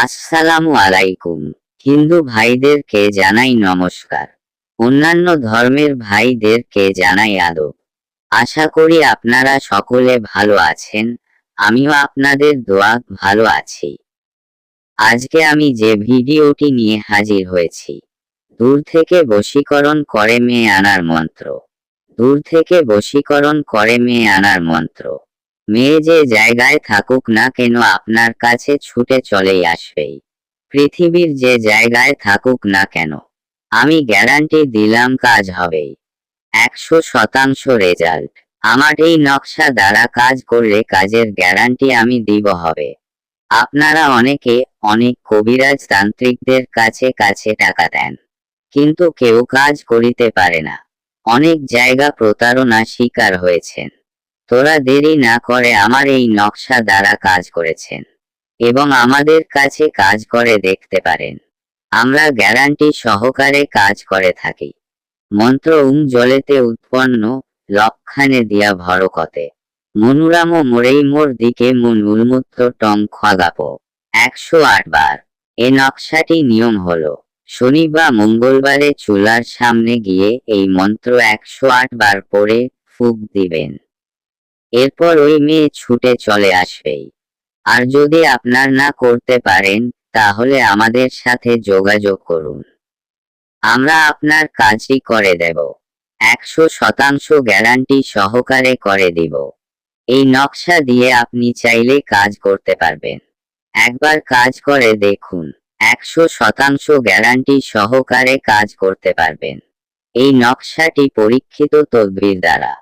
আসসালামু আলাইকুম হিন্দু ভাইদেরকে জানাই নমস্কার। অন্যান্য ধর্মের ভাইদেরকে জানাই আদব। আশা করি আপনারা সকলে ভালো আছেন, আমিও আপনাদের দোয়া ভালো আছি। আজকে আমি যে ভিডিওটি নিয়ে হাজির হয়েছি, দূর থেকে বশীকরণ করে মেয়ে আনার মন্ত্র। দূর থেকে বশীকরণ করে মেয়ে আনার মন্ত্র। মেয়ে যে জায়গায় থাকুক না কেন আপনার কাছে ছুটে চলেই আসবেই পৃথিবীর যে জায়গায় থাকুক না কেন, আমি গ্যারান্টি দিলাম কাজ হবেই একশো শতাংশ রেজাল্ট। আমার এই নকশা দ্বারা কাজ করলে কাজের গ্যারান্টি আমি দিব হবে। আপনারা অনেকে অনেক কবিরাজ তান্ত্রিকদের কাছে কাছে টাকা দেন, কিন্তু কেউ কাজ করিতে পারে না। অনেক জায়গা প্রতারণা শিকার হয়েছেন। তোরা দেরি না করে আমার এই নকশা দ্বারা কাজ করেছেন এবং আমাদের কাছে কাজ করে দেখতে পারেন। আমরা গ্যারান্টি সহকারে কাজ করে থাকি। মন্ত্র উম জলেতে উৎপন্ন লক্ষানে দিয়া ভরকতে। মনুরাম মোরেই মোর দিকে মন উন্মুক্ত টং খাগাপ একশো আট বার এ নকশাটি নিয়ম হলো শনি বা মঙ্গলবারে চুলার সামনে গিয়ে এই মন্ত্র একশো আট বার পড়ে ফুক দিবেন। এরপর ওই মেয়ে ছুটে চলে আসবেই আর যদি আপনার না করতে পারেন, তাহলে আমাদের সাথে যোগাযোগ করুন। আমরা আপনার কাজই করে দেব। একশো শতাংশ গ্যারান্টি সহকারে করে দিব। এই নকশা দিয়ে আপনি চাইলে কাজ করতে পারবেন। একবার কাজ করে দেখুন, একশো শতাংশ গ্যারান্টি সহকারে কাজ করতে পারবেন। এই নকশাটি পরীক্ষিত তদবির দ্বারা।